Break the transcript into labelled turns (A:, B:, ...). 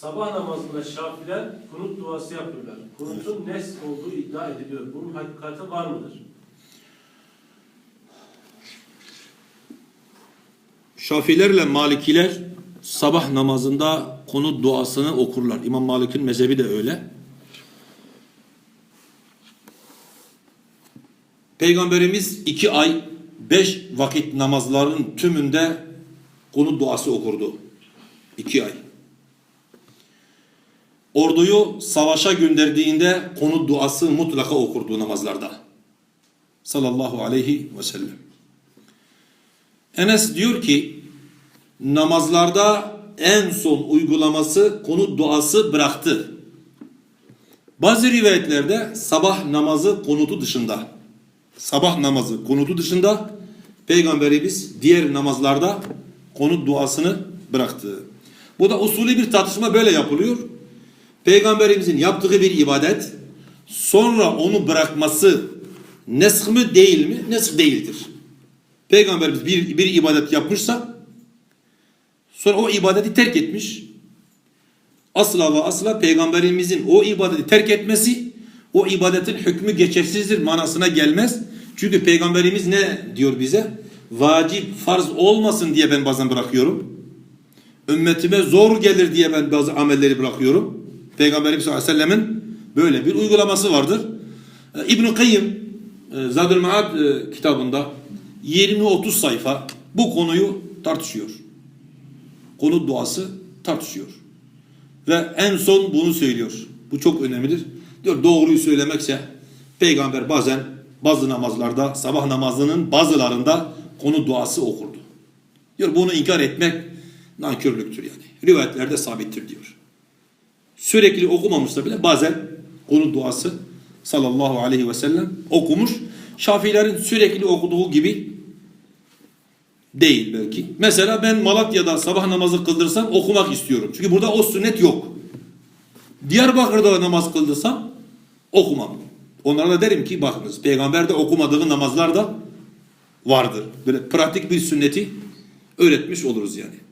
A: Sabah namazında Şafiler kunut duası yapıyorlar. Kunutun nes olduğu iddia ediliyor. Bunun hakikati var mıdır?
B: Şafilerle Malikiler sabah namazında konu duasını okurlar. İmam Malik'in mezhebi de öyle. Peygamberimiz iki ay beş vakit namazların tümünde konu duası okurdu. İki ay. Orduyu savaşa gönderdiğinde konu duası mutlaka okurdu namazlarda. Sallallahu aleyhi ve sellem. Enes diyor ki namazlarda en son uygulaması konu duası bıraktı. Bazı rivayetlerde sabah namazı konutu dışında sabah namazı konutu dışında peygamberimiz diğer namazlarda konut duasını bıraktı. Bu da usulü bir tartışma böyle yapılıyor. Peygamberimizin yaptığı bir ibadet sonra onu bırakması nesk mi değil mi? Nesk değildir. Peygamberimiz bir, bir ibadet yapmışsa sonra o ibadeti terk etmiş. Asla ve asla peygamberimizin o ibadeti terk etmesi o ibadetin hükmü geçersizdir manasına gelmez. Çünkü peygamberimiz ne diyor bize? Vacip, farz olmasın diye ben bazen bırakıyorum. Ümmetime zor gelir diye ben bazı amelleri bırakıyorum. Peygamberimiz sallallahu aleyhi ve sellemin böyle bir uygulaması vardır. Ee, İbn-i Kayyım e, Maad e, kitabında 20-30 sayfa bu konuyu tartışıyor. Konu duası tartışıyor. Ve en son bunu söylüyor. Bu çok önemlidir. Diyor doğruyu söylemekse peygamber bazen bazı namazlarda sabah namazının bazılarında konu duası okurdu. Diyor bunu inkar etmek nankörlüktür yani. Rivayetlerde sabittir diyor. Sürekli okumamışsa bile bazen konu duası sallallahu aleyhi ve sellem okumuş. Şafilerin sürekli okuduğu gibi değil belki. Mesela ben Malatya'da sabah namazı kıldırsam okumak istiyorum. Çünkü burada o sünnet yok. Diyarbakır'da namaz kıldırsam okumam. Onlara da derim ki bakınız peygamber de okumadığı namazlar da vardır. Böyle pratik bir sünneti öğretmiş oluruz yani.